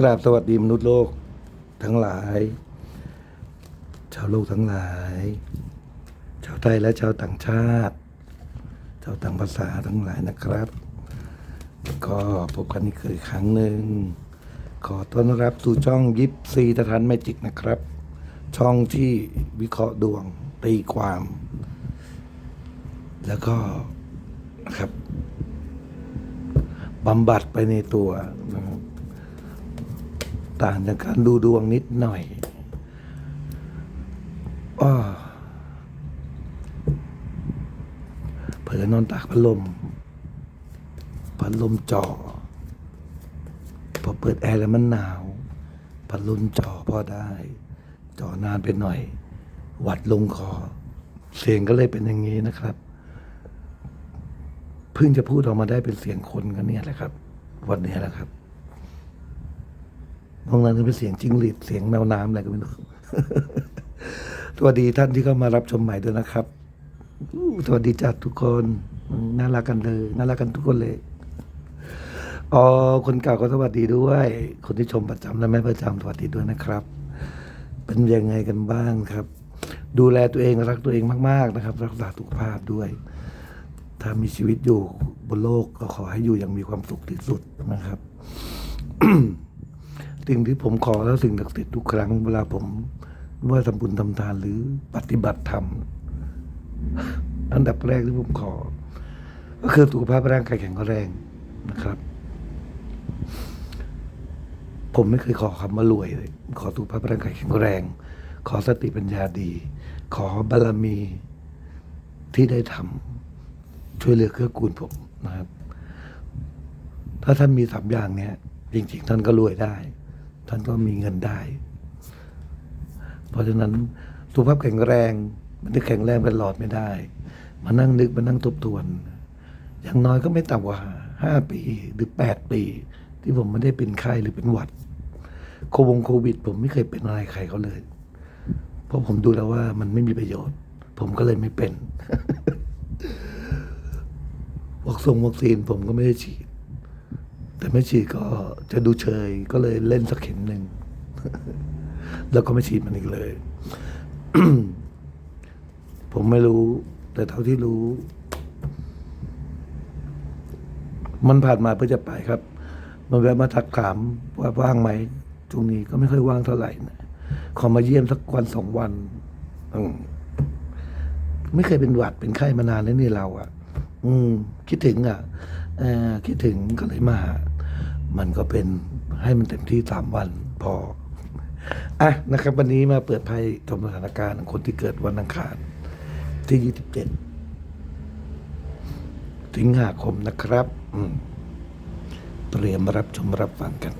กราบสวัสดีมนุษย์โลกทั้งหลาย ชาวโลกทั้งหลาย ชาวไทยและชาวต่างชาติ ชาวต่างภาษาทั้งหลายนะครับ ก็พบกันอีกครั้งหนึ่ง ขอต้อนรับสู่ช่องยิปซีตะทันแมจิกนะครับ ช่องที่วิเคราะห์ดวงตีความ แล้วก็ครับบำบัดไปในตัวนะ ต่างจากการดูดวงนิดหน่อยอเผลอนอนตากพัดลม พัดลมจ่อ พอเปิดแอร์แล้วมันหนาว พัดลมจ่อพอได้ จ่อนานไปหน่อย หวัดลงคอ เสียงก็เลยเป็นอย่างนี้นะครับ เพิ่งจะพูดออกมาได้เป็นเสียงคนกันเนี่ยแหละครับ วันนี้แหละครับ ตรงนั้นเป็นเสียงจิ้งหรีดเสียงแมวน้ำอะไรก็ไม่รู้สวัสดีท่านที่เข้ามารับชมใหม่ด้วยนะครับสวัสดีจัดทุกคนน่ารักกันเลยน่ารักกันทุกคนเลยอ๋อคนเก่าก็สวัสดีด้วย คนที่ชมประจำและไม่ประจำสวัสดีด้วยนะครับ เป็นยังไงกันบ้างครับ ดูแลตัวเองรักตัวเองมาก ๆนะครับ รักษาสุขภาพด้วย ถ้ามีชีวิตอยู่บนโลกก็ขอให้อยู่อย่างมีความสุขที่สุดนะครับ สิ่งที่ผมขอแล้วสิ่งศักดิ์สิทธิ์ทุกครั้งเวลาผมว่าทำบุญทำทานหรือปฏิบัติธรรม อันดับแรกที่ผมขอ ก็คือสุขภาพร่างกายแข็งแรงนะครับ ผมไม่เคยขอคำว่ารวยเลย ขอสุขภาพร่างกายแข็งแรง ขอสติปัญญาดี ขอบารมีที่ได้ทำช่วยเหลือเกื้อกูลผมนะครับ ถ้าท่านมีสามอย่างเนี้ยจริงๆ ท่านก็รวยได้ ท่านก็มีเงินได้ เพราะฉะนั้นสุขภาพแข็งแรง มันจะแข็งแรงเป็นหลอดไม่ได้ มานั่งนึกมานั่งทบทวน อย่างน้อยก็ไม่ต่ำกว่าห้าปีหรือแปดปี ที่ผมไม่ได้เป็นไข้หรือเป็นหวัดโควงโควิด ผมไม่เคยเป็นอะไรใครเขาเลย เพราะผมดูแล้วว่ามันไม่มีประโยชน์ ผมก็เลยไม่เป็นวัคซงวัคซีนผมก็ไม่ได้ฉีด แต่ไม่ฉีก็จะดูเชยก็เลยเล่นสักเข็มหนึ่ง แล้วก็ไม่ฉีดมันอีกเลย ผมไม่รู้ แต่เท่าที่รู้ มันผ่านมาเพื่อจะไปครับ มันแวะมาทักถามว่าว่างไหมช่วงนี้ก็ไม่ค่อยว่างเท่าไหร่นะขอมาเยี่ยมสักวันสองวันมไม่เคยเป็นหวัดเป็นไข้มานานแล้วนี่เราอะ่ะ อืม คิดถึงอะ่ะคิดถึงก็เลยมา มันก็เป็นให้มันเต็มที่สามวันพออะนะครับ วันนี้มาเปิดภัยชมสถานการณ์คนที่เกิดวันอังคารที่ยี่สิบเจ็ดสิงหาคมนะครับ อืมเตรียมรับชมรับฟังกัน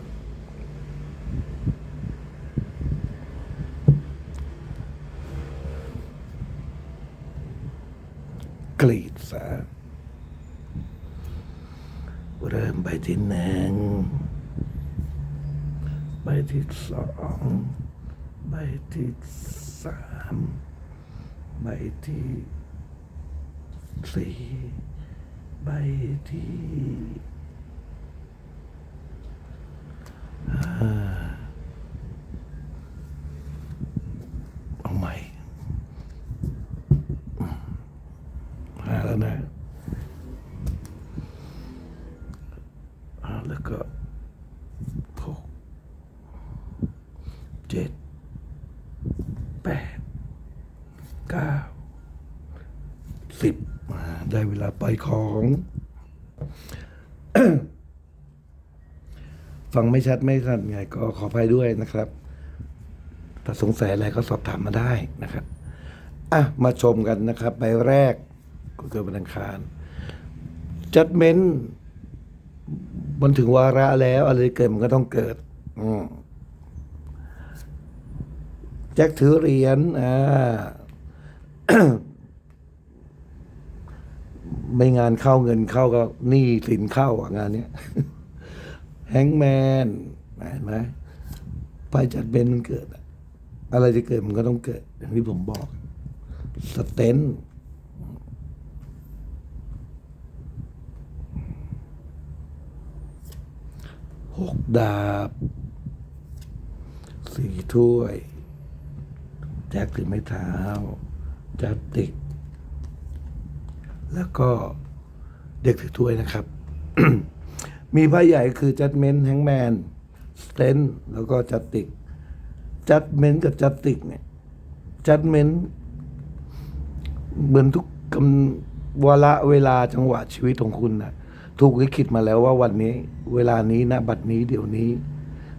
กรีดซะ เริ่มใบที่หนึ่งใบที่สองใบที่สามใบที่สี่ใบที่ห้าเอาใหม่ห้าแล้วนะอ่าแล้วก็หกเจ็ดแปดเก้าสิบอ่า ได้เวลาปล่อยของ ฟังไม่ชัดไม่ทันไง ก็ขออภัยด้วยนะครับถ้าสงสัยอะไรก็สอบถามมาได้นะครับ อะ มาชมกันนะครับ ใบแรกก็คือวันอังคารจัดเม้นมันถึงวาระแล้วอะไรเกิดมันก็ต้องเกิด อืมแจ็คถือเหรียญอ่า ไม่งานเข้าเงินเข้าก็หนี้สินเข้าอะงานเนี้ยแฮงแมนเห็นไหมไปจัดเบนมันเกิด อะไรจะเกิดมันก็ต้องเกิด อย่างที่ผมบอก สเตนหกดาบ สี่ถ้วย แจ็คถือไม้เท้าจัดติก แล้วก็เด็กถือถ้วยนะครับ มีไพ่ใหญ่คือจัดเมนแฮงแมนสเตนแล้วก็จัดติกจัดเมนกับจัดติกเนี่ยจัดเมนเหมือนทุกกำวาระเวลาจังหวะชีวิตของคุณนะถูกลิขิตมาแล้วว่าวันนี้ เวลานี้ณบัดนี้เดี๋ยวนี้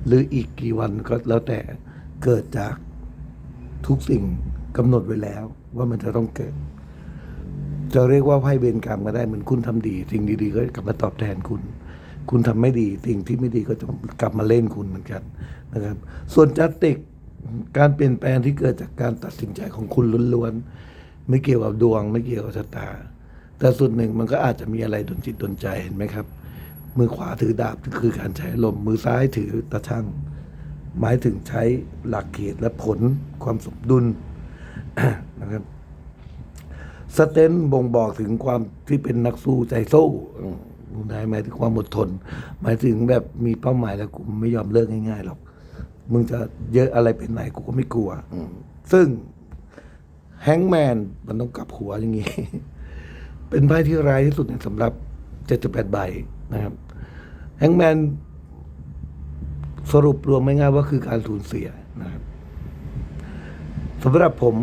หรืออีกกี่วันก็แล้วแต่เกิดจากทุกสิ่งกำหนดไว้แล้วว่ามันจะต้องเกิด จะเรียกว่าไพ่เบนกรรมก็ได้เหมือนคุณทำดี สิ่งดีๆก็กลับมาตอบแทนคุณ คุณทำไม่ดี สิ่งที่ไม่ดีก็จะกลับมาเล่นคุณเหมือนกันนะครับ ส่วนจัตติกการเปลี่ยนแปลงที่เกิดจากการตัดสินใจของคุณล้วนๆไม่เกี่ยวกับดวง ไม่เกี่ยวกับชะตา แต่ส่วนหนึ่งมันก็อาจจะมีอะไรดนจิตดนใจเห็นไหมครับ มือขวาถือดาบคือการใช้ลมมือซ้ายถือตะช่างหมายถึงใช้หลักเกณฑ์และผลความสมดุลนะครับ สเตนบ่งบอกถึงความที่เป็นนักสู้ใจสู้อืมหมายหมายถึงความอดทน หมายถึงแบบมีเป้าหมายแล้วกูไม่ยอมเลิกง่ายๆหรอก มึงจะเยอะอะไรเป็นไหนกูก็ไม่กลัวซึ่งแฮงแมนมันต้องกลับหัวอย่างงี้ เป็นไพ่ที่ร้ายที่สุดในสำหรับ78ใบนะครับแฮงแมนสรุปรวมไม่ง่ายว่าคือการสูญเสียนะครับสำหรับผม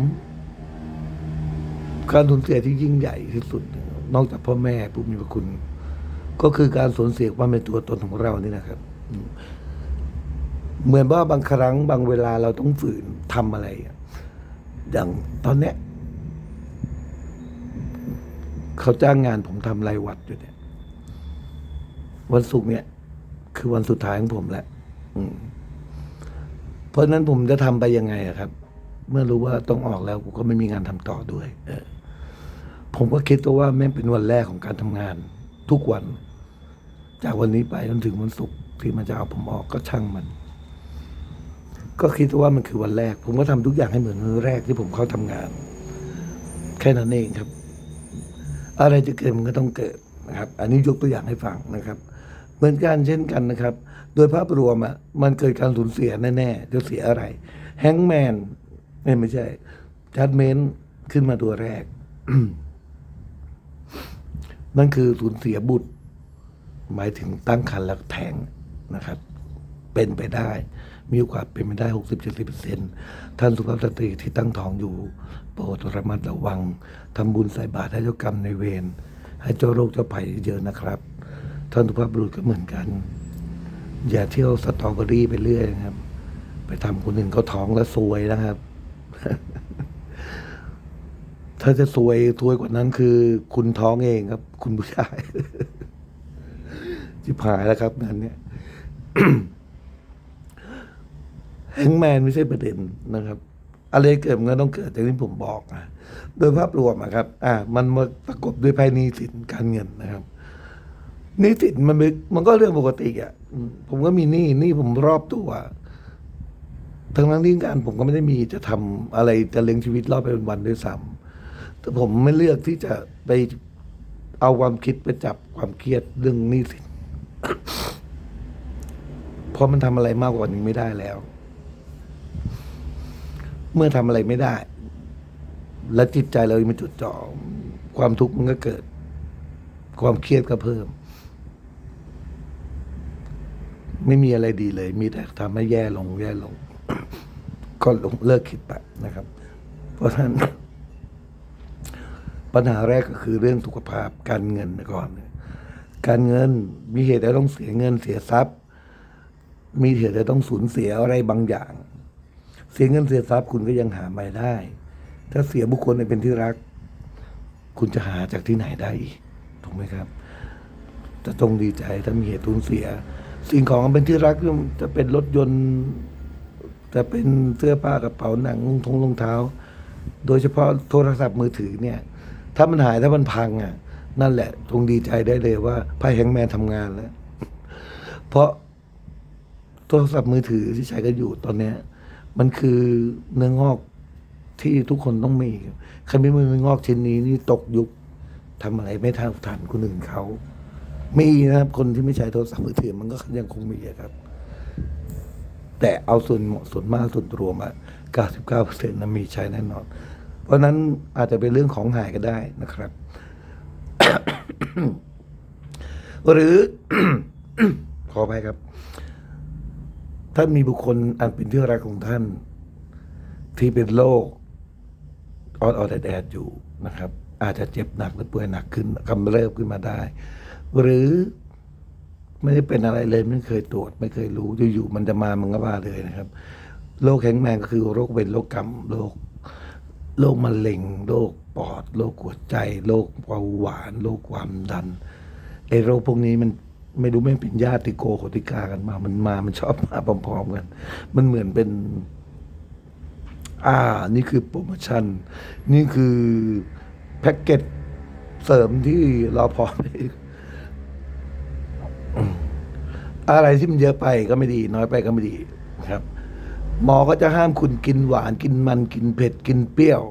การสูญเสียที่ยิ่งใหญ่ที่สุด นอกจากพ่อแม่ผู้มีพระคุณ ก็คือการสูญเสียความเป็นตัวตนของเรานี่นะครับเหมือนว่าบางครั้งบางเวลาเราต้องฝืนทำอะไร อย่างตอนเนี้ยเขาจ้างงานผมทำรายวัดอยู่เนี่ย วันศุกร์เนี่ย คือวันสุดท้ายของผมแหละอืมเพราะฉะนั้นผมจะทำไปยังไงอะครับ เมื่อรู้ว่าต้องออกแล้ว กูก็ไม่มีงานทำต่อด้วย เออ ผมก็คิดตัวว่าแม่งเป็นวันแรกของการทำงาน ทุกวัน จากวันนี้ไปจนถึงวันศุกร์ที่มันจะเอาผมออกก็ช่างมัน ก็คิดว่ามันคือวันแรก ผมก็ทำทุกอย่างให้เหมือนวันแรกที่ผมเข้าทำงาน แค่นั้นเองครับ อะไรจะเกิดมันก็ต้องเกิดนะครับ อันนี้ยกตัวอย่างให้ฟังนะครับ เหมือนกันเช่นกันนะครับ โดยภาพรวมอะมันเกิดการสูญเสียแน่ๆจะเสียอะไร แฮงแมนไม่ไม่ใช่จัดเมนขึ้นมาตัวแรก นั่นคือสูญเสียบุตร หมายถึงตั้งครรภ์แล้วแท้งนะครับ เป็นไปได้ มีโอกาสเป็นไปได้หกสิบเจ็ดสิบเปอร์เซ็นท่านสุภาพสตรีที่ตั้งท้องอยู่ โปรดระมัดระวังทำบุญใส่บาตรให้เจ้ากรรมในเวรให้เจ้าโรคเจ้าภัยเยอะนะครับ ท่านสุภาพบุรุษก็เหมือนกัน อย่าเที่ยวสตรอเบอรี่ไปเรื่อยนะครับ ไปทำคนอื่นเขาท้องแล้วซวยนะครับ ถ้าจะซวยซวยกว่านั้นคือ คุณท้องเองครับ คุณผู้ชายจิบหายแล้วครับงานเนี้ยแฮงแมนไม่ใช่ประเด็นนะครับ อะไรเกิดมันก็ต้องเกิดอย่างที่ผมบอกนะโดยภาพรวมอะครับ อ่า มันมาประกบด้วยภายหนี้สินการเงินนะครับนี้สินมันมันก็เรื่องปกติอะผมก็มีหนี้หนี้ผมรอบตัวทั้งนั้นที่การผมก็ไม่ได้มีจะทำอะไรจะเลี้ยงชีวิตรอบไปวันๆด้วยซ้ำ แต่ผมไม่เลือกที่จะไปเอาความคิดไปจับความเครียดเรื่องหนี้สินเพราะมันทำอะไรมากกว่านี้ไม่ได้แล้ว เมื่อทำอะไรไม่ได้ และจิตใจเรายังไม่จดจ่อความทุกข์มันก็เกิด ความเครียดก็เพิ่ม ไม่มีอะไรดีเลย มีแต่ทำให้แย่ลง แย่ลง ก็ลงเลิกคิดไปนะครับ เพราะฉะนั้น ปัญหาแรกก็คือเรื่องสุขภาพการเงินก่อนการเงินมีเหตุให้ต้องเสียเงินเสียทรัพย์ มีเหตุให้ต้องสูญเสียอะไรบางอย่าง เสียเงินเสียทรัพย์คุณก็ยังหาไม่ได้ ถ้าเสียบุคคลในเป็นที่รัก คุณจะหาจากที่ไหนได้อีกถูกไหมครับจะต้องดีใจถ้ามีเหตุสูญเสีย สิ่งของเป็นที่รักจะเป็นรถยนต์จะเป็นเสื้อผ้ากระเป๋าหนังรองทงรองเท้า โดยเฉพาะโทรศัพท์มือถือเนี่ย ถ้ามันหายถ้ามันพังอะ นั่นแหละจงดีใจได้เลยว่าไพ่แฮงแมนทำงานแล้ว เพราะโทรศัพท์มือถือที่ใช้กันอยู่ตอนเนี้ย มันคือเนื้องอกที่ทุกคนต้องมีครับใครไม่มีเนื้องอกชิ้นนี้นี่ตกยุคทำอะไรไม่ท่าทันคนอื่นเขามีนะครับ คนที่ไม่ใช้โทรศัพท์มือถือมันก็ยังคงมีครับ แต่เอาส่วนส่วนมากส่วนรวมอะ99%นั้นมีใช้แน่นอน เพราะนั้นอาจจะเป็นเรื่องของหายก็ได้นะครับ หรือ ขอไปครับถ้านมีบุคคลอันเป็นที่รักของท่าน ที่เป็นโรคออดออดแอดแอดอยู่นะครับ อาจจะเจ็บหนักหรือป่วยหนักขึ้นกำเริบขึ้นมาได้ หรือไม่ได้เป็นอะไรเลยไม่เคยตรวจ ไม่เคยรู้อยู่ๆมันจะมามันก็มาเลยนะครับโรคแข็งแรงก็คือโรคเป็นโรคกรรมโรค โรคมะเร็งโรคปอดโรคหัวใจโรคเบาหวานโรคความดันไอ้โรคพวกนี้มันไม่รู้ไม่เป็นญาติโกโหติกากันมา มันมามันชอบมาพร้อมๆกัน มันเหมือนเป็น อ่า นี่คือโปรโมชั่น นี่คือแพ็กเกจเสริมที่เราพร้อมอะไรที่มันเยอะไปก็ไม่ดี น้อยไปก็ไม่ดี หมอก็จะห้ามคุณกินหวานกินมันกินเผ็ดกินเปรี้ยว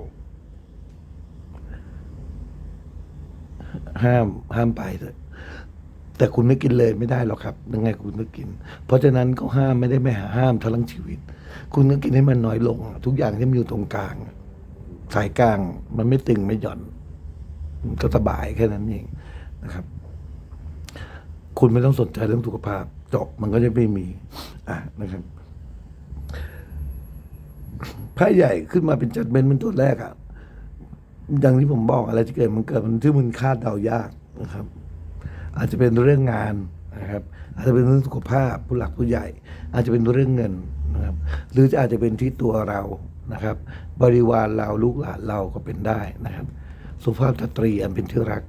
ห้ามห้ามไปเถอะแต่คุณไม่กินเลยไม่ได้หรอกครับยังไงคุณก็กิน เพราะฉะนั้นก็ห้ามไม่ได้ไม่หาห้ามทั้งชีวิต คุณก็กินให้มันน้อยลง ทุกอย่างที่มันอยู่ตรงกลาง สายกลางมันไม่ตึงไม่หย่อนมันก็สบายแค่นั้นเองนะครับ คุณไม่ต้องสนใจเรื่องสุขภาพจบมันก็จะไม่มี อะนะครับ ไพ่ใหญ่ขึ้นมาเป็นจัดเมนเป็นตัวแรกอะอย่างที่ผมบอกอะไรที่เกิดมันเกิดมันที่มันคาดเดายากนะครับ อาจจะเป็นเรื่องงานนะครับ อาจจะเป็นเรื่องสุขภาพผู้หลักผู้ใหญ่ อาจจะเป็นเรื่องเงินนะครับ หรืออาจจะเป็นที่ตัวเรานะครับ บริวารเราลูกหลานเราก็เป็นได้นะครับ สุภาพสตรีอันเป็นที่รัก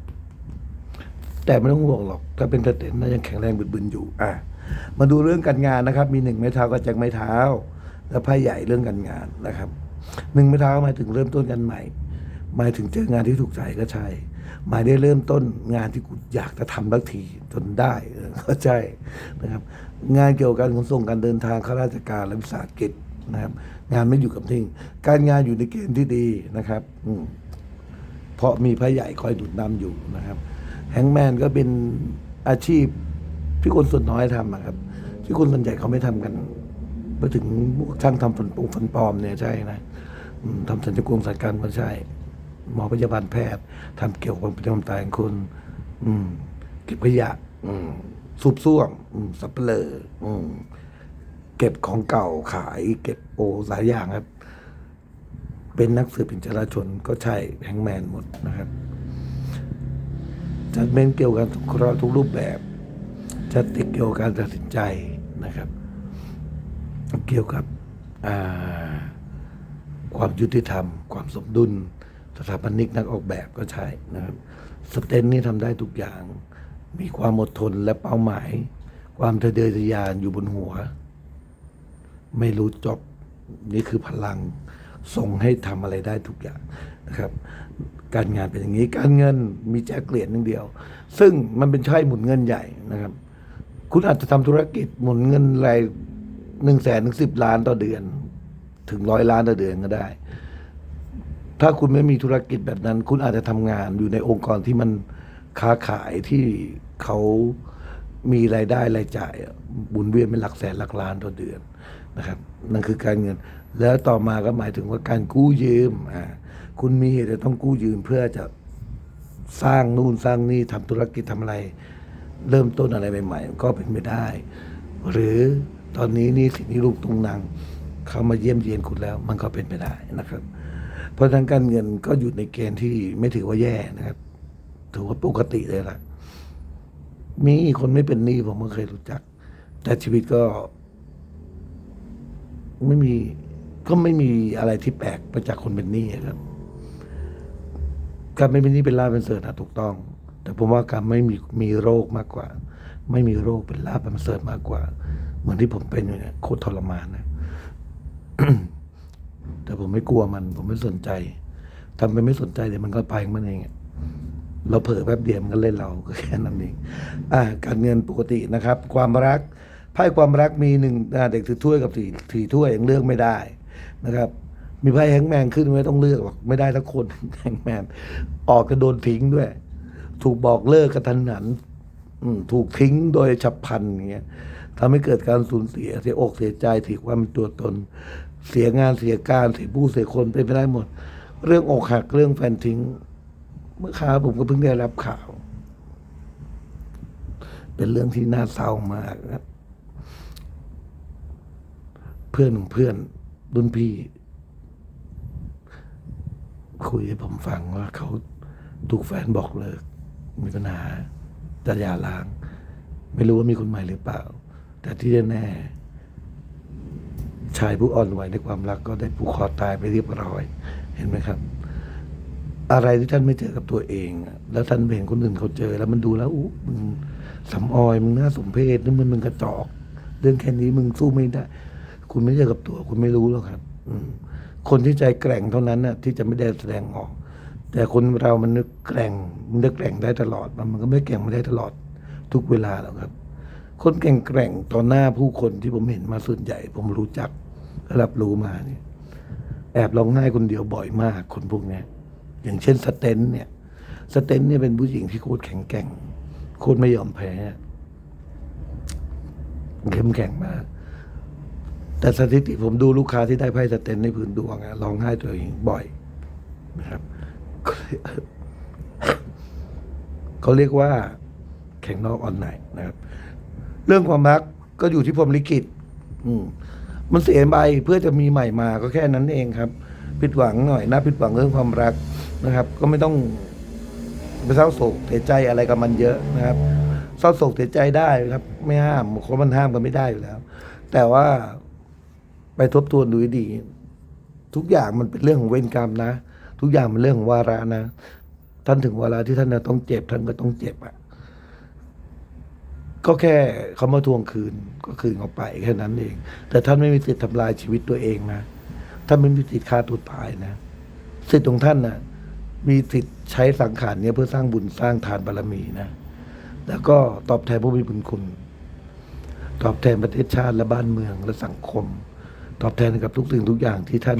แต่ไม่ต้องห่วงหรอก ถ้าเป็นสเตนน่ายังแข็งแรงบึนอยู่ อะมาดูเรื่องการงานนะครับ มีหนึ่งไม้เท้ากับแจ็คไม้เท้า และไพ่ใหญ่เรื่องการงานนะครับหนึ่งไม้เท้าหมายถึงเริ่มต้นกันใหม่ หมายถึงเจองานที่ถูกใจก็ใช่ หมายได้เริ่มต้นงานที่คุณอยากจะทำสักทีจนได้ก็ใช่นะครับ งานเกี่ยวกับการขนส่งการเดินทางข้าราชการและวิสาหกิจนะครับ งานไม่อยู่กับทิ้งการงานอยู่ในเกณฑ์ที่ดีนะครับอืเพราะมีพระใหญ่คอยดุดนำอยู่นะครับ แฮงแมนก็เป็นอาชีพที่คนส่วนน้อยทำอะครับ ที่คนส่วนใหญ่เขาไม่ทำกัน ไปถึงช่างทำฝันปงฝันปลอมเนี่ยใช่นะทำสัญญกงสัญการก็ใช่ หมอพยาบาลแพทย์ทำเกี่ยวกับประจำตายของคนเก็บขยะสูบซ่วมสับเปลือเก็บของเก่าขาย เก็บโอหลายอย่างครับ เป็นนักสืบเป็นจราชนก็ใช่แฮงแมนหมดนะครับ จัดเมนเกี่ยวกับทุกคราทุกรูปแบบจัดติดเกี่ยวกับการตัดสินใจนะครับ เกี่ยวกับความยุติธรรม ความสมดุล สถาปนิกนักออกแบบก็ใช่นะครับสเตนนี่ทำได้ทุกอย่าง มีความอดทนและเป้าหมาย ความทะเยอทะยานอยู่บนหัว ไม่รู้จบนี่คือพลังส่งให้ทำอะไรได้ทุกอย่างนะครับ การงานเป็นอย่างนี้การเงินมีแจ็คเกลียดนึงเดียว ซึ่งมันเป็นใช่หมุนเงินใหญ่นะครับ คุณอาจจะทำธุรกิจหมุนเงินราย หนึ่งแสนถึงสิบล้านต่อเดือน ถึงร้อยล้านต่อเดือนก็ได้ ถ้าคุณไม่มีธุรกิจแบบนั้น คุณอาจจะทำงานอยู่ในองค์กรที่มันค้าขายที่เขามีรายได้รายจ่ายบุญเวียนเป็นหลักแสนหลักล้านต่อเดือนนะครับ นั่นคือการเงิน แล้วต่อมาก็หมายถึงว่าการกู้ยืมอ่าคุณมีเหตุจะต้องกู้ยืมเพื่อจะสร้างนู่นสร้างนี่ทำธุรกิจทำอะไร เริ่มต้นอะไรใหม่ ๆ ก็เป็นไม่ได้ หรือ ตอนนี้นี่สิ่งที่ลูกตุงนางเขามาเยี่ยมเยียนคุณแล้ว มันก็เป็นไปได้นะครับ เพราะฉะนั้นการเงินก็อยู่ในเกณฑ์ที่ไม่ถือว่าแย่นะครับ ถือว่าปกติเลยล่ะ มีคนไม่เป็นหนี้ผมก็เคยรู้จัก แต่ชีวิตก็ ไม่มีก็ไม่มีอะไรที่แปลกไปจากคนเป็นหนี้ครับการไม่เป็นหนี้เป็นลาภเป็นเสริฐนะถูกต้อง แต่ผมว่าการไม่มีมีโรคมากกว่า ไม่มีโรคเป็นลาภเป็นเสริฐมากกว่า เหมือนที่ผมเป็นอยู่เนี่ยโคตรทรมานนะแต่ผมไม่กลัวมัน ผมไม่สนใจทำไปไม่สนใจเดี๋ยวมันก็ไปมันเองเราเผลอแป๊บเดียวมันก็เล่นเราก็แค่นั้นเองอ่า การเงินปกตินะครับ ความรักไพ่ความรักมีหนึ่งเด็กถือถ้วยกับสี่ถือถ้วยยังเลือกไม่ได้นะครับ มีไพ่แฮงแมนขึ้นไม่ต้องเลือกหรอกไม่ได้ทั้งคนแฮงแมนออกก็โดนทิ้งด้วย ถูกบอกเลิกกระทันหันถูกทิ้งโดยฉับพลันอย่างเงี้ย ทำให้เกิดการสูญเสียเสียอกเสียใจเสียความเป็นตัวตน เสียงานเสียการเสียผู้เสียคนเป็นไปได้หมด เรื่องอกหักเรื่องแฟนทิ้ง เมื่อค้าผมก็เพิ่งได้รับข่าว เป็นเรื่องที่น่าเศร้ามากครับเพื่อนของเพื่อนรุ่นพี่ คุยให้ผมฟังว่าเขาถูกแฟนบอกเลิกมีปัญหาจะหย่าร้าง ไม่รู้ว่ามีคนใหม่หรือเปล่า แต่ที่แน่ชายผู้อ่อนไหวในความรักก็ได้ผูกคอตายไปเรียบร้อย เห็นไหมครับ อะไรที่ท่านไม่เจอกับตัวเอง แล้วท่านเห็นคนอื่นเขาเจอ แล้วมันดูแล้วอู้มึงสำออยมึงน่าสมเพชนี่มันมึงกระจอกเรื่องแค่นี้มึงสู้ไม่ได้ คุณไม่เจอกับตัว คุณไม่รู้หรอกครับ อืคนที่ใจแกร่งเท่านั้นน่ะ ที่จะไม่ได้แสดงออก แต่คนเรามันนึกแกร่ง มันนึกแกร่งได้ตลอด มันก็ไม่แกร่งไม่ได้ตลอด ทุกเวลาหรอกครับ คนแก่งแกร่งต่อหน้าผู้คนที่ผมเห็นมาส่วนใหญ่ ผมรู้จักและรับรู้มาเนี่ย แอบร้องไห้คนเดียวบ่อยมาก คนพวกนี้อย่างเช่นสเตนเนี่ยสเตนเนี่ยเป็นผู้หญิงที่โคตรแข็งแกร่งโคตรไม่ยอมแพ้เข้มแข็งมาก แต่สถิติผมดูลูกค้าที่ได้ไพ่สเตนในพื้นดวงอะร้องไห้ตัวเองบ่อยนะครับเขาเรียกว่าแข่งนอกออนไลน์นะครับ เรื่องความรักก็อยู่ที่พรหมลิขิตอืม มันเสียไปเพื่อจะมีใหม่มาก็แค่นั้นเองครับ ผิดหวังหน่อยนะผิดหวังเรื่องความรักนะครับ ก็ไม่ต้องไปเศร้าโศกเสียใจอะไรกับมันเยอะนะครับเศร้าโศกเสียใจได้ครับ ไม่ห้ามคนมันห้ามกันไม่ได้อยู่แล้ว แต่ว่าไปทบทวนดูให้ดี ทุกอย่างมันเป็นเรื่องของเวรกรรมนะ ทุกอย่างมันเรื่องของวาระนะ ท่านถึงเวลาที่ท่านจะต้องเจ็บ ท่านก็ต้องเจ็บอะ ก็แค่เขามาทวงคืนก็คืนเขาไปแค่นั้นเอง แต่ท่านไม่มีสิทธิ์ทำลายชีวิตตัวเองนะท่านไม่มีสิทธิ์ฆ่าตัวตายนะสิทธิ์ของท่านนะ่ะ มีสิทธิ์ใช้สังขารเนี้ยเพื่อสร้างบุญสร้างทานบารมีนะแล้วก็ตอบแทนผู้มีบุญคุณ ตอบแทนประเทศชาติและบ้านเมืองและสังคม ตอบแทนกับทุกสิ่งทุกอย่างที่ท่าน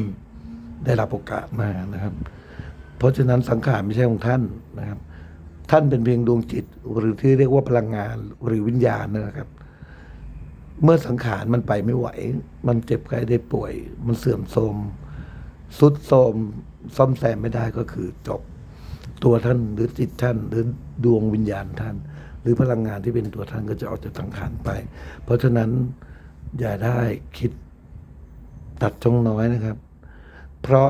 ได้รับโอกาสมานะครับ เพราะฉะนั้นสังขารไม่ใช่ของท่านนะครับ ท่านเป็นเพียงดวงจิต หรือที่เรียกว่าพลังงานหรือวิญญาณนะครับ เมื่อสังขารมันไปไม่ไหว มันเจ็บไข้ได้ป่วย มันเสื่อมโทรมสุดโทรมซ่อมแซมไม่ได้ก็คือจบตัวท่านหรือจิตท่านหรือดวงวิญญาณท่าน หรือพลังงานที่เป็นตัวท่านก็จะออกจากสังขารไป เพราะฉะนั้นอย่าได้คิดตัดช่องน้อยนะครับ เพราะ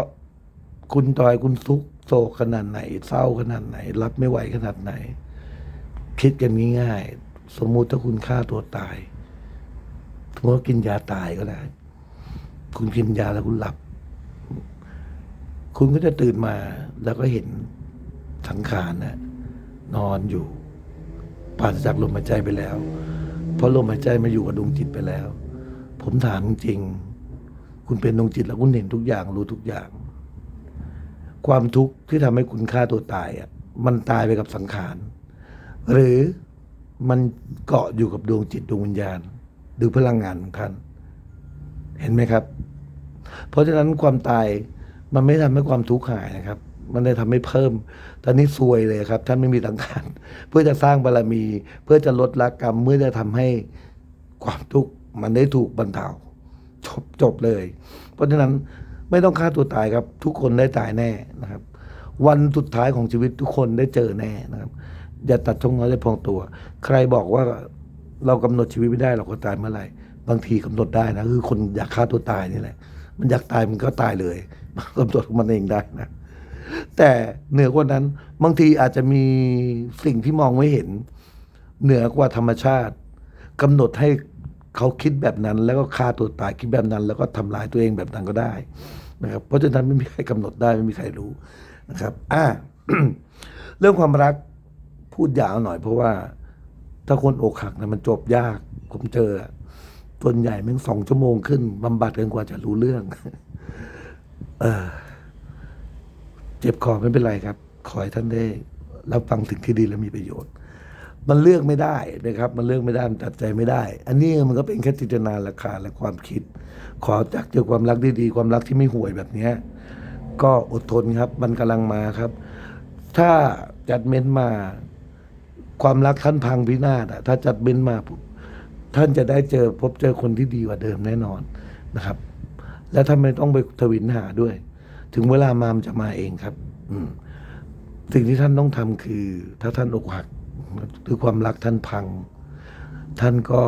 คุณตอยคุณทุก โศกขนาดไหน เศร้าขนาดไหน รับไม่ไหวขนาดไหน คิดกันง่ายๆ สมมุติถ้าคุณฆ่าตัวตายสมมติกินยาตายก็ได้ คุณกินยาแล้วคุณหลับ คุณก็จะตื่นมาแล้วก็เห็นสังขารนะนอนอยู่ปราศจากลมหายใจไปแล้ว เพราะลมหายใจมาอยู่กับดวงจิตไปแล้ว ผมถามจริง คุณเป็นดวงจิตแล้วคุณเห็นทุกอย่างรู้ทุกอย่าง ความทุกข์ที่ทำให้คุณฆ่าตัวตายอะมันตายไปกับสังขาร หรือมันเกาะอยู่กับดวงจิตดวงวิญญาณ หรือพลังงานของท่าน เห็นไหมครับ เพราะฉะนั้นความตายมันไม่ทำให้ความทุกข์หายนะครับ มันได้ทำให้เพิ่ม ตอนนี้ซวยเลยครับ ท่านไม่มีสังขารเพื่อจะสร้างบารมี เพื่อจะลดละกรรมเมื่อจะทำให้ความทุกข์มันได้ถูกบรรเทาจบจบเลย เพราะฉะนั้น ไม่ต้องฆ่าตัวตายครับ ทุกคนได้ตายแน่นะครับ วันสุดท้ายของชีวิตทุกคนได้เจอแน่นะครับ อย่าตัดช่องน้อยได้พองตัว ใครบอกว่าเรากำหนดชีวิตไม่ได้เราก็ตายเมื่อไหร่ บางทีกำหนดได้นะคือคนอยากฆ่าตัวตายนี่แหละ มันอยากตายมันก็ตายเลยกำหนดของมันเองได้นะแต่เหนือกว่านั้นบางทีอาจจะมีสิ่งที่มองไม่เห็น เหนือกว่าธรรมชาติกำหนดให้ เขาคิดแบบนั้นแล้วก็ฆ่าตัวตายคิดแบบนั้น แล้วก็ทำลายตัวเองแบบนั้นก็ได้นะครับ เพราะฉะนั้นไม่มีใครกำหนดได้ไม่มีใครรู้นะครับ อ่าเรื่องความรักพูดยาวหน่อย เพราะว่า ถ้าคนอกหักนะมันจบยาก ผมเจอส่วนใหญ่แม่งสองชั่วโมงขึ้นบำบัดกันกว่าจะรู้เรื่อง เออเจ็บคอไม่เป็นไรครับ ขอให้ท่านได้รับฟังสิ่งที่ดีและมีประโยชน์ มันเลือกไม่ได้นะครับ มันเลือกไม่ได้มันตัดใจไม่ได้ อันนี้มันก็เป็นแค่จินตนาราคาและความคิด ขอจากเจอความรักดีๆความรักที่ไม่ห่วยแบบเนี้ก็อดทนครับ มันกำลังมาครับ ถ้าจัดเม้นมาความรักท่านพังพินาศอะถ้าจัดเม้นมาปุ๊บท่านจะได้เจอพบเจอคนที่ดีกว่าเดิมแน่นอนนะครับ และท่านไม่ต้องไปทวินหาด้วย ถึงเวลามามันจะมาเองครับ อืมสิ่งที่ท่านต้องทำคือ ถ้าท่านอกหัก หรือความรักท่านพัง ท่านก็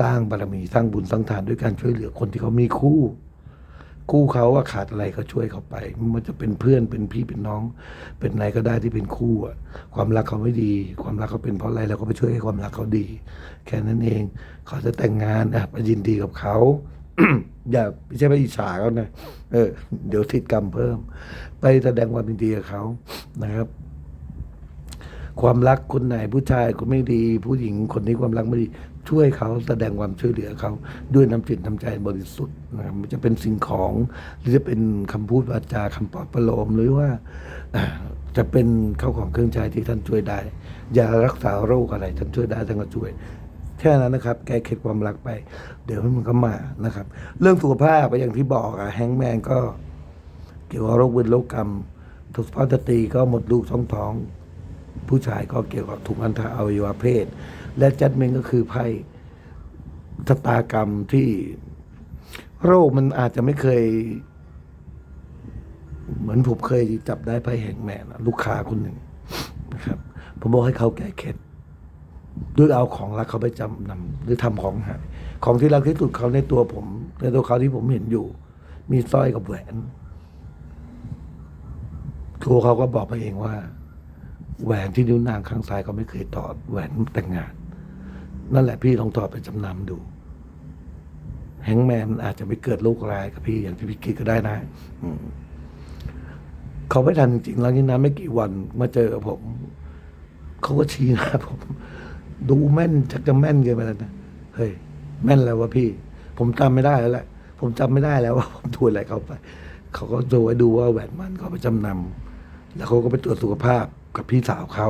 สร้างบารมีสร้างบุญสร้างทานด้วยการช่วยเหลือคนที่เขามีคู่ คู่เขาว่าขาดอะไรก็ช่วยเขาไปมันจะเป็นเพื่อนเป็นพี่เป็นน้อง เป็นอะไรก็ได้ที่เป็นคู่อะความรักเขาไม่ดี ความรักเขาเป็นเพราะอะไรเราก็ไปช่วยให้ความรักเขาดี แค่นั้นเองเขาจะแต่งงานอะไปยินดีกับเขาอย่าไม่ใช่ไปอิจฉาเขานะเออ เดี๋ยวติดกรรมเพิ่ม ไปแสดงความยินดีกับเขานะครับ ความรักคนไหนผู้ชายคนไม่ดี ผู้หญิงคนนี้ความรักไม่ดีช่วยเขาแสดงความช่วยเหลือเขาด้วยน้ำจิตน้ำใจบริสุทธิ์นะครับมันจะเป็นสิ่งของ หรือจะเป็นคำพูดวาจาคำปลอบประโลมหรือว่าจะเป็นเข้าวของเครื่องใช้ที่ท่านช่วยได้ยารักษาโรคอะไรท่านช่วยได้ท่านก็ช่วยแค่นั้นนะครับ แก้เคล็ดความรักไป เดี๋ยวมันก็มานะครับ เรื่องสุขภาพก็อย่างที่บอกอะแฮงแมนก็ เกี่ยวกับโรคเวรโรคกรรมทุกภาพสตรีก็หมดลูกท้องท้อง ผู้ชายก็เกี่ยวกับถุงอันทะอวัยวะเพศ และจัดเมนก็คือไพ่ชะตากรรมที่โรคมันอาจจะไม่เคย เหมือนผมเคยจับได้ไพ่แห่งแมนะลูกค้าคนหนึ่งนะครับผมบอกให้เขาแก้เคล็ดด้วยเอาของรักเขาไปจำนำหรือทำของหายของที่รักที่สุดเขาในตัวผม ในตัวเขาที่ผมเห็นอยู่ มีสร้อยกับแหวนครูเขาก็บอกมาเองว่า แหวนที่นิ้วนางข้างซ้ายเขาไม่เคยถอดแหวนแต่งงาน นั่นแหละพี่ลองถอดไปจำนำดู แฮงแมนมันอาจจะไม่เกิดโรคร้ายกับพี่อย่างที่พี่คิดก็ได้นะเขาไม่ทันจริงๆหลังจากนั้นไม่กี่วันมาเจอผม เขาก็ชี้หน้าผม ดูแม่นชักจะแม่นเกินไปแล้วนะเฮ้ยแม่นแล้ววะพี่ ผมจำไม่ได้แล้วแหละผมจำไม่ได้แล้วว่าผมถูกอะไรเขาไป เขาก็ดูไว้ดูว่าแหวนมันเขาไปจำนำแล้วเขาก็ไปตรวจสุขภาพ กับพี่สาวเขา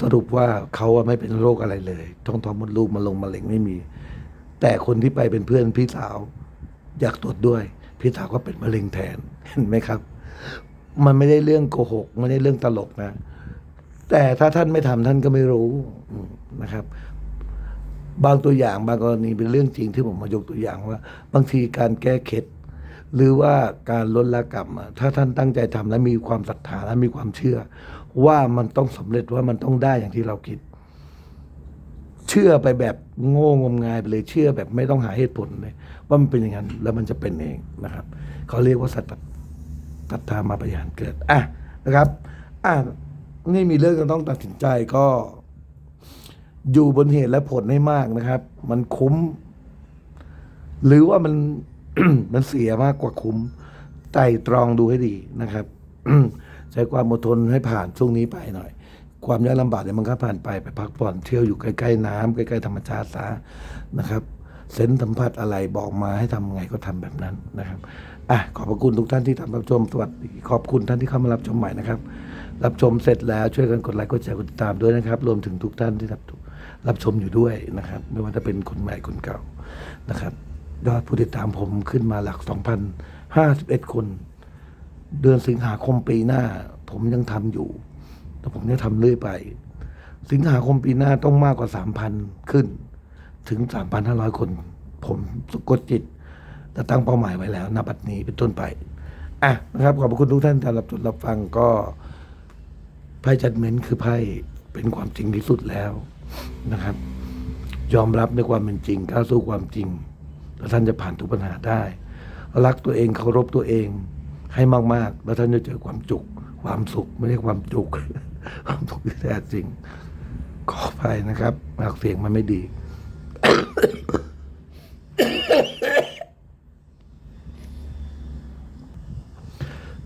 สรุปว่าเขาไม่เป็นโรคอะไรเลยท้องท้องมดลูกมาลงมะเร็งไม่มี แต่คนที่ไปเป็นเพื่อนพี่สาว อยากตรวจด้วย พี่สาวก็เป็นมะเร็งแทนเห็นไหมครับ มันไม่ได้เรื่องโกหกไม่ได้เรื่องตลกนะ แต่ถ้าท่านไม่ทำท่านก็ไม่รู้นะครับ บางตัวอย่างบางกรณีเป็นเรื่องจริงที่ผมมายกตัวอย่างว่า บางทีการแก้เคล็ด หรือว่าการลดละกรรม ถ้าท่านตั้งใจทำและมีความศรัทธาและมีความเชื่อ ว่ามันต้องสำเร็จว่ามันต้องได้อย่างที่เราคิด เชื่อไปแบบโง่งมงายไปเลยเชื่อแบบไม่ต้องหาเหตุผลเลยว่ามันเป็นอย่างนั้นแล้วมันจะเป็นเองนะครับเขาเรียกว่าสัตตศรัทธามาปยานเกิดอะนะครับอะนี่มีเรื่องจะต้องตัดสินใจก็อยู่บนเหตุและผลให้มากนะครับ มันคุ้ม หรือว่ามัน มันเสียมากกว่าคุ้มไต่ตรองดูให้ดีนะครับ ใช้ความอดทนให้ผ่านช่วงนี้ไปหน่อย ความยากลำบากเนี่ยมันก็ผ่านไปไปพักผ่อนเที่ยวอยู่ใกล้ๆน้ำใกล้ๆธรรมชาติซะนะครับเซนส์สัมผัสอะไรบอกมาให้ทำไงก็ทำแบบนั้นนะครับอะขอบพระคุณทุกท่านที่ทำรับชมสวัสดีขอบคุณท่านที่เข้ามารับชมใหม่นะครับ รับชมเสร็จแล้วช่วยกันกดไลค์กดแชร์กดติดตามด้วยนะครับ รวมถึงทุกท่านที่รับรับชมอยู่ด้วยนะครับ ไม่ว่าจะเป็นคนใหม่คนเก่านะครับ ยอดผู้ติดตามผมขึ้นมาหลัก 2,051 คน เดือนสิงหาคมปีหน้า ผมยังทำอยู่ แต่ผมจะทำเรื่อยไป สิงหาคมปีหน้าต้องมากกว่า 3,000 ขึ้น ถึง 3,500 คน ผมสกดจิตและตั้งเป้าหมายไว้แล้วนับบัดนี้เป็นต้นไป อะนะครับ ขอบคุณทุกท่านที่รับชมรับฟังก็ไพ่จัดเม้นต์คือไพ่เป็นความจริงที่สุดแล้วนะครับ ยอมรับในความเป็นจริงก้าวสู้ความจริง แล้วท่านจะผ่านทุกปัญหาได้ รักตัวเองเคารพตัวเองให้มากๆ แล้วท่านจะเจอความจุก ความสุขไม่ใช่ความจุก ความสุขที่แท้จริง ขออภัยนะครับหากเสียงมันไม่ดี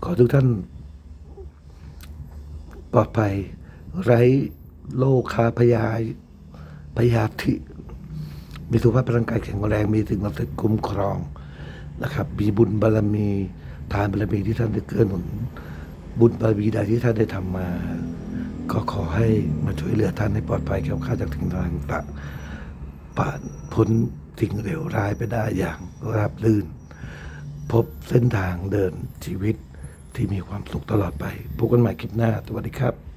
ขอทุกท่าน ปลอดภัย ไร้โรคคาพยาพยาธิ มีสุขภาพร่างกายแข็งแรงมีสิ่งศักดิ์สิทธิ์คุ้มครองนะครับ มีบุญบารมีทานบารมีที่ท่านได้เกื้อหนุน บุญบารมีใดที่ท่านได้ทำมา ก็ขอให้มาช่วยเหลือท่านให้ปลอดภัยแคล้วคลาดจากสิ่งต่างๆผ่านพ้นสิ่งเลวร้ายไปได้อย่างราบรื่น พบเส้นทางเดินชีวิตที่มีความสุขตลอดไปพบกันใหม่คลิปหน้าสวัสดีครับ